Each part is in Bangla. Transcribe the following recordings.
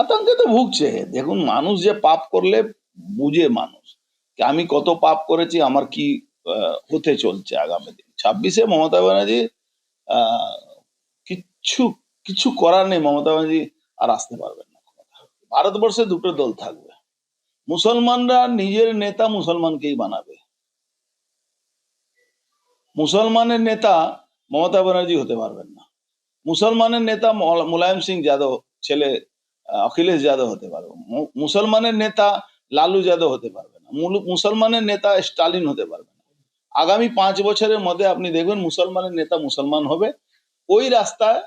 আতঙ্কে তো ভুগছে। দেখুন, মানুষ যে পাপ করলে বুঝে মানুষ আমি কত পাপ করেছি, আমার কি হতে চলছে আগামী দিন। ছাব্বিশে মমতা ব্যানার্জি কিচ্ছু কিছু করার নেই, মমতা ব্যানার্জি আর আসতে পারবেন না ভারতবর্ষে দুটো দল থাকবে। মুসলমানরা নিজের নেতা মুসলমানকেই বানাবে। মুসলমানের নেতা মমতা ব্যানার্জি হতে পারবেন না। মুসলমানের নেতা মুলায়ম সিং যাদব, ছেলে অখিলেশ যাদব হতে পারবে। মুসলমানের নেতা লালু যাদব হতে পারবে না। মুসলমানের নেতা স্টালিন হতে পারবে না। আগামী পাঁচ বছরের মধ্যে আপনি দেখবেন মুসলমানের নেতা মুসলমান হবে। ওই রাস্তায়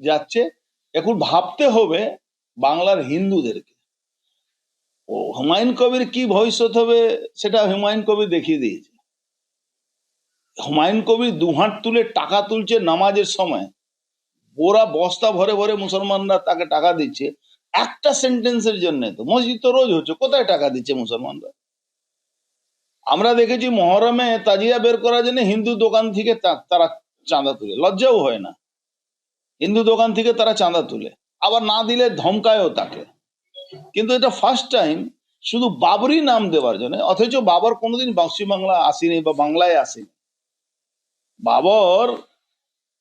যাচ্ছে। এখন ভাবতে হবে বাংলার হিন্দুদেরকে। ও, হুমায়ুন কবির কি ভবিষ্যৎ হবে সেটা হুমায়ুন কবির দেখিয়ে দিয়েছে। হুমায়ুন কবির দুহাত তুলে টাকা তুলছে নামাজের সময়। ওরা বস্তা ভরে ভরে মুসলমানরা তাকে টাকা দিচ্ছে। একটা সেন্টেন্সের জন্য তো, মসজিদ তো রোজ হচ্ছে, কোথায় টাকা দিচ্ছে মুসলমানরা? আমরা দেখেছি মহরমে তাজিয়া বের করার জন্য হিন্দু দোকান থেকে তারা চাঁদা তুলে। লজ্জাও হয় না। হিন্দু দোকান থেকে তারা চাঁদা তুলে। আবার না দিলে ধমকায়ও তাকে। কিন্তু এটা ফার্স্ট টাইম শুধু বাবরি নাম দেওয়ার জন্য, অথচ বাবর কোনোদিন পশ্চিম বাংলা আসেনি বা বাংলায় আসেনি। বাবর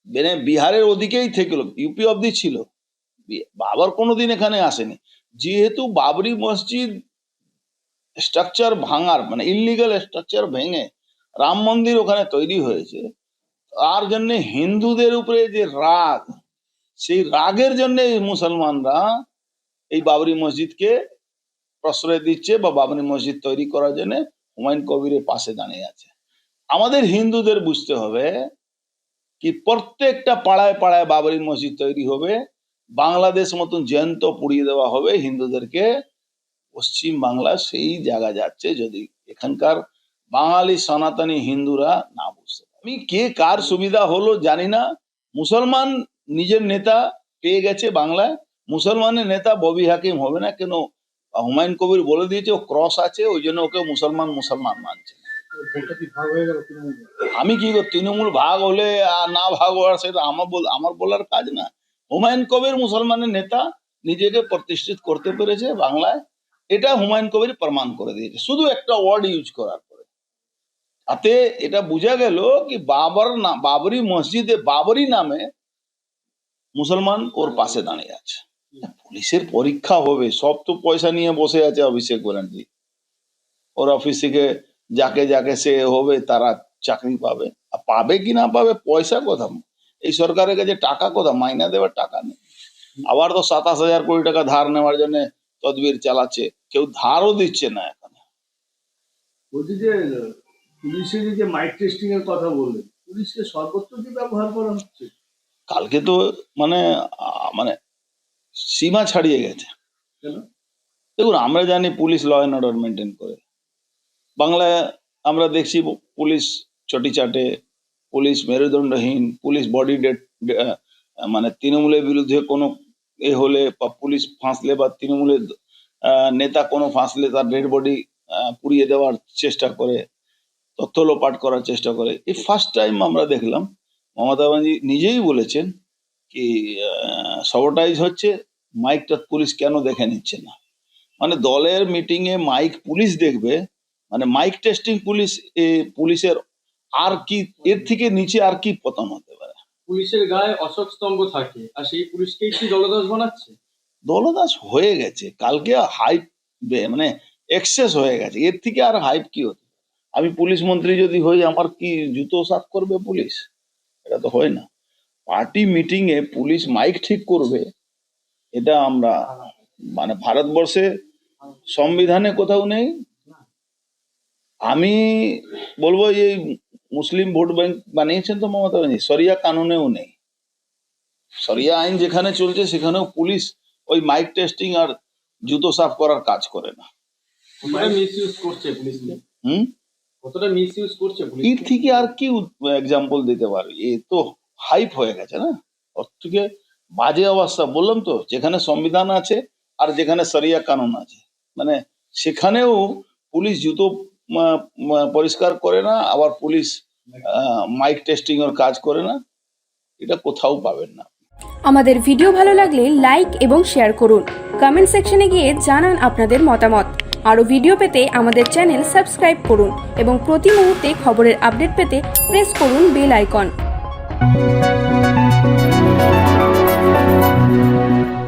মানে বিহারের ওদিকেই থেকেছিল ইউপি অব্দি ছিল। বাবর কোনোদিন এখানে আসেনি। যেহেতু বাবরি মসজিদ স্ট্রাকচার ভাঙার মানে ইলিগাল স্ট্রাকচার ভেঙে রাম মন্দির ওখানে তৈরি হয়েছে, তার জন্য হিন্দুদের উপরে যে রাগ, সেই রাগের জন্য মুসলমানরা এই বাবরি মসজিদকে প্রশ্রয় দিচ্ছে বা বাবরি মসজিদ তৈরি করার জন্য হুমায়ুন কবিরের পাশে দাঁড়িয়ে আছে। আমাদের হিন্দুদের বুঝতে হবে কি প্রত্যেকটা পাড়ায় পাড়ায় বাবরি মসজিদ তৈরি হবে, বাংলাদেশ মতন জয়ন্ত পুড়িয়ে দেওয়া হবে, হিন্দুদেরকে পশ্চিম বাংলা সেই জায়গা যাচ্ছে যদি এখানকার বাঙালি সনাতনী হিন্দুরা না বুঝতে আমি কে কার সুবিধা হলো জানি না। মুসলমান নিজের নেতা পেয়ে গেছে বাংলায়, মুসলমানের নেতা ববি হাকিম হবে না কেন? হুমায়ুন কবির বলে দিয়েছে, ও ক্রস আছে, ওই জন্য ওকে মুসলমান মুসলমান মানছে আমি কি? তৃণমূল ভাগ হলে আর না ভাগ হওয়ার সেটা আমার বল আমার বলার কাজ না। হুমায়ুন কবির মুসলমানের নেতা নিজেকে প্রতিষ্ঠিত করতে পেরেছে বাংলায়। এটা হুমায়ুন কবির প্রমাণ করে দিয়েছে। শুধু একটা ওয়ার্ড ইউজ করার পরে। তাতে এটা বোঝা গেল কি বাবর না বাবরি মসজিদে বাবরি নামে মুসলমান ওর পাশে দাঁড়িয়ে আছে। পুলিশের পরীক্ষা হবে। সব তো পয়সা নিয়ে বসে আছে অভিষেক ব্যানার্জি ওর অফিস থেকে যাকে যাকে সে হবে তারা চাকরি পাবে। আর পাবে কি না পাবে পয়সা কোথা? এই সরকারের কাছে টাকা কোথা? মাইনা দেওয়ার টাকা নেই। আবার তো সাতাশ হাজার কোটি টাকা ধার নেওয়ার জন্য তদবির চালাচ্ছে। কেউ ধারও দিচ্ছে না এখন। বলছি যে পুলিশের যে মাইক টেস্টিং এর কথা বললেন পুলিশকে সর্বত্র কি ব্যবহার করা হচ্ছে? কালকে তো মানে মানে সীমা ছাড়িয়ে গেছে। দেখুন আমরা জানি police law and order maintain করে। বাংলায় আমরা দেখছি পুলিশ চটি চাটে, পুলিশ মেরুদণ্ডহীন, পুলিশ বডি ডেট মানে তৃণমূলের বিরুদ্ধে কোনো এ হলে বা পুলিশ ফাঁসলে বা তৃণমূলের নেতা কোনো ফাঁসলে তার ডেড বডি পুড়িয়ে দেওয়ার চেষ্টা করে, তথ্য লোপাট করার চেষ্টা করে। এই ফার্স্ট টাইম আমরা দেখলাম, মমতা ব্যানার্জি নিজেই বলেছেন কি সবটাইজ হচ্ছে মাইকটা পুলিশ কেন দেখে নিচ্ছে না? মানে দলের মিটিং এ মাইক পুলিশ দেখবে মানে মাইক টেস্টিং পুলিশ এ পুলিশের আর কি এর থেকে নিচে আর কি পতন হতে পারে? পুলিশের গায়ে অশোক স্তম্ভ থাকে আর সেই পুলিশকেই কি দলদাস বানাচ্ছে? দলদাস হয়ে গেছে কালকে হাইপ মানে এক্সেস হয়ে গেছে এর থেকে আর হাইপ কি হতে আমি পুলিশ মন্ত্রী যদি হই আমার কি জুতো সাফ করবে পুলিশ? এটা তো হয় না। পার্টি মিটিং এ পুলিশ মাইক ঠিক করবে এটা আমরা মানে ভারতবর্ষে সংবিধানে কোথাও নেই আমি বলব এই মুসলিম ভোট ব্যাংক বানিয়েছেন তো মমতা ব্যানার্জি। সরিয়া কানুনেও নেই। সরিয়া আইন যেখানে চলছে সেখানেও পুলিশ ওই মাইক টেস্টিং আর জুতো সাফ করার কাজ করে না। হুম? এর থেকে আর কি এক্সাম্পল দিতে পারবে এ তো হাইপ হয়ে গেছে না? ওর থেকে বাজে অবস্থা। বললাম তো যেখানে সংবিধান আছে আর যেখানে সরিয়া কানুন আছে। মানে সেখানেও পুলিশ জুতো পরিষ্কার করে না, আবার পুলিশ মাইক টেস্টিং এর কাজ করে না, এটা কোথাও পাবেন না। আমাদের ভিডিও ভালো লাগলে লাইক এবং শেয়ার করুন। কমেন্ট সেকশনে গিয়ে জানান আপনাদের মতামত। আরও ভিডিও পেতে আমাদের চ্যানেল সাবস্ক্রাইব করুন এবং প্রতি মুহূর্তে খবরের আপডেট পেতে প্রেস করুন বেল আইকন